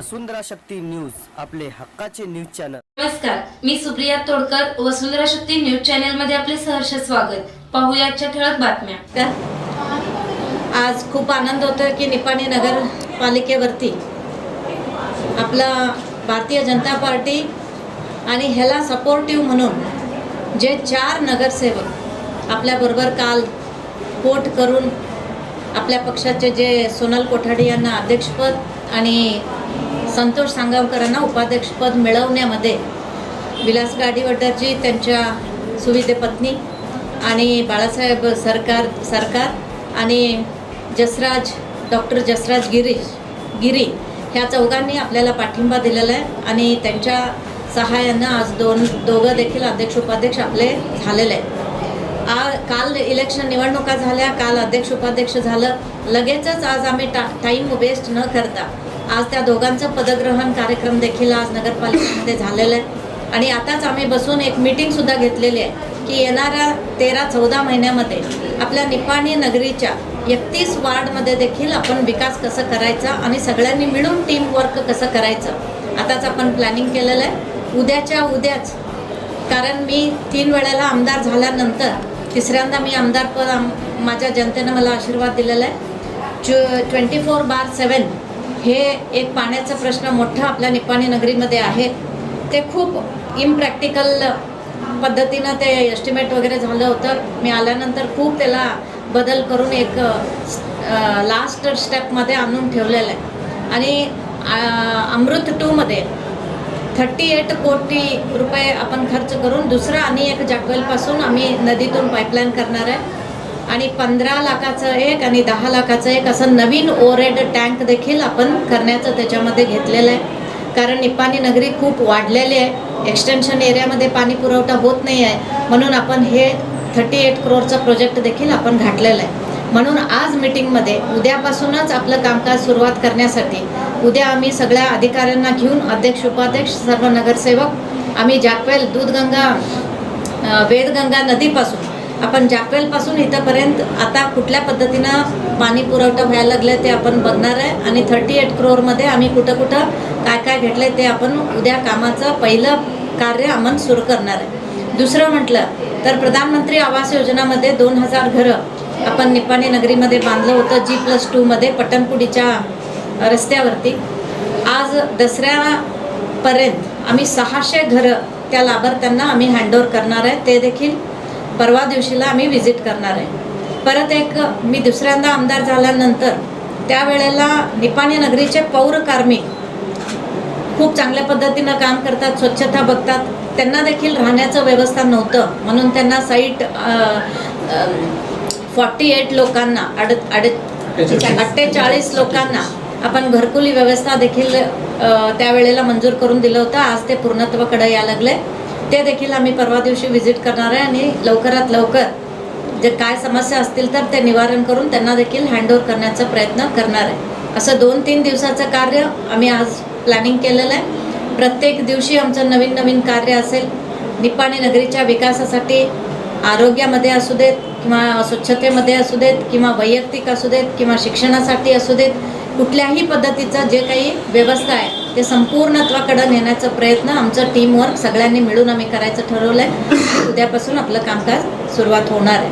वसुंधरा Shakti news आपले हक्काचे news channel. नमस्कार मी सुप्रिया तोडकर वसुंधरा शक्ती न्यूज चॅनलमध्ये आपले सहर्ष स्वागत. पाहूया आजच्या ठळक बातम्या. आज खूप आनंद होतोय की निपाणी नगरपालिकेवरती आपला भारतीय जनता पार्टी आणि ह्याला सपोर्टिव्ह म्हणून जे चार नगरसेवक आपल्याबरोबर काल पोट करून आपल्या पक्षाचे जे सोनल कोठाडी यांना अध्यक्षपद आणि संतोष सांगावकरांना उपाध्यक्षपद मिळवण्यामध्ये विलास गाडीवड्डरजी त्यांच्या सुविधे पत्नी आणि बाळासाहेब सरकार सरकार आणि जसराज डॉक्टर जसराज गिरीश गिरी ह्या चौघांनी आपल्याला पाठिंबा दिलेला आहे आणि त्यांच्या सहाय्यानं आज दोन दोघं देखील अध्यक्ष उपाध्यक्ष आपले झालेले आहेत. आ काल इलेक्शन निवडणुका झाल्या काल अध्यक्ष उपाध्यक्ष झालं. लगेचच आज आम्ही टा टाईम वेस्ट न करता आज त्या दोघांचं पदग्रहण कार्यक्रम देखील आज नगरपालिकेमध्ये झालेलं आहे. आणि आताच आम्ही बसून एक मीटिंगसुद्धा घेतलेली आहे की येणाऱ्या तेरा चौदा महिन्यामध्ये आपल्या निपाणी नगरीच्या एकतीस वार्डमध्ये देखील आपण विकास कसं करायचा आणि सगळ्यांनी मिळून टीम वर्क कसं करायचं आताच आपण प्लॅनिंग केलेलं आहे. उद्याच्या उद्याच कारण मी तीन वेळेला आमदार झाल्यानंतर तिसऱ्यांदा मी आमदारपद आम माझ्या जनतेनं मला आशीर्वाद दिलेला आहे. ट्वेंटी फोर बार सेवन हे एक पाण्याचा प्रश्न मोठा आपल्या निपाणी नगरीमध्ये आहे. ते खूप इम्प्रॅक्टिकल पद्धतीनं ते एस्टिमेट वगैरे झालं होतं. मी आल्यानंतर खूप त्याला बदल करून एक लास्ट स्टेपमध्ये आणून ठेवलेलं आहे. आणि अमृत टूमध्ये थर्टी एट कोटी रुपये आपण खर्च करून दुसरं आणि एक जागवेलपासून आम्ही नदीतून पाईपलाईन करणार आहे. आणि पंधरा लाखाचं एक आणि दहा लाखाचं एक असं नवीन ओरेड टँक देखील आपण करण्याचं त्याच्यामध्ये घेतलेलं आहे. कारण निपाणी नगरी खूप वाढलेली आहे. एक्सटेन्शन एरियामध्ये पाणी पुरवठा होत नाही आहे. म्हणून आपण हे थर्टी एट क्रोरचं प्रोजेक्ट देखील आपण घातलेलं आहे. म्हणून आज मीटिंगमध्ये उद्यापासूनच आपलं कामकाज सुरुवात करण्यासाठी उद्या आम्ही सगळ्या अधिकाऱ्यांना घेऊन अध्यक्ष उपाध्यक्ष सर्व नगरसेवक आम्ही जाकवेल दूधगंगा वेदगंगा नदीपासून आपण जाकवेलपासून इथंपर्यंत आता कुठल्या पद्धतीनं पाणी पुरवठा व्हायला लागलं ते आपण बघणार आहे. आणि थर्टी एट क्रोअरमध्ये आम्ही कुठं कुठं काय काय घेतलं ते आपण उद्या कामाचं पहिलं कार्य आपण सुरू करणार आहे. दुसरं म्हटलं तर प्रधानमंत्री आवास योजनामध्ये दोन हजार घरं आपण निपाणी नगरीमध्ये बांधलं होतं जी प्लस टूमध्ये पटणपुडीच्या रस्त्यावरती. आज दसऱ्यापर्यंत आम्ही सहाशे घरं त्या लाभार्थ्यांना आम्ही हँडओव्हर करणार आहे. ते देखील परवा दिवशीला आम्ही व्हिजिट करणार आहे. परत एक मी दुसऱ्यांदा आमदार झाल्यानंतर त्यावेळेला निपाणी नगरीचे पौर कार्मिक खूप चांगल्या पद्धतीनं काम करतात स्वच्छता बघतात. त्यांना देखील राहण्याचं व्यवस्था नव्हतं. म्हणून त्यांना साईट फॉर्टी एट लोकांना अड अड अठ्ठेचाळीस. लोकांना आपण घरकुली व्यवस्था देखील त्यावेळेला मंजूर करून दिलं होतं. आज ते पूर्णत्वाकडे यायला लागले. ते देखील आम्ही परवा दिवशी व्हिजिट करणार आहे आणि लवकरात लवकर जे काय समस्या असतील तर ते निवारण करून त्यांना देखील हँडओव्हर करण्याचा प्रयत्न करणार आहे. असं दोन तीन दिवसाचं कार्य आम्ही आज प्लॅनिंग केलेलं आहे. प्रत्येक दिवशी आमचं नवीन नवीन कार्य असेल निपाणी नगरीच्या विकासासाठी आरोग्यामध्ये असू देत किंवा स्वच्छतेमध्ये असू देत किंवा वैयक्तिक असू देत किंवा शिक्षणासाठी असू देत कुठल्याही पद्धतीचं जे काही व्यवस्था आहे ते संपूर्णत्वाकडे नेण्याचा प्रयत्न आमचं टीमवर्क सगळ्यांनी मिळून आम्ही करायचं ठरवलं आहे उद्यापासून आपलं कामकाज सुरुवात होणार आहे.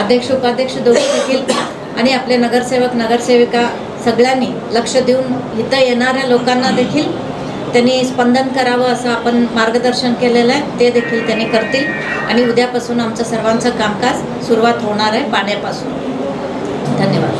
अध्यक्ष उपाध्यक्ष दोघे देखील आणि आपले नगरसेवक नगरसेविका सगळ्यांनी लक्ष देऊन इथं येणाऱ्या लोकांना देखील त्यांनी स्पंदन करावं असं आपण मार्गदर्शन केलेलं आहे. ते देखील त्यांनी करतील आणि उद्यापासून आमचं सर्वांचं कामकाज सुरुवात होणार आहे पाण्यापासून. धन्यवाद.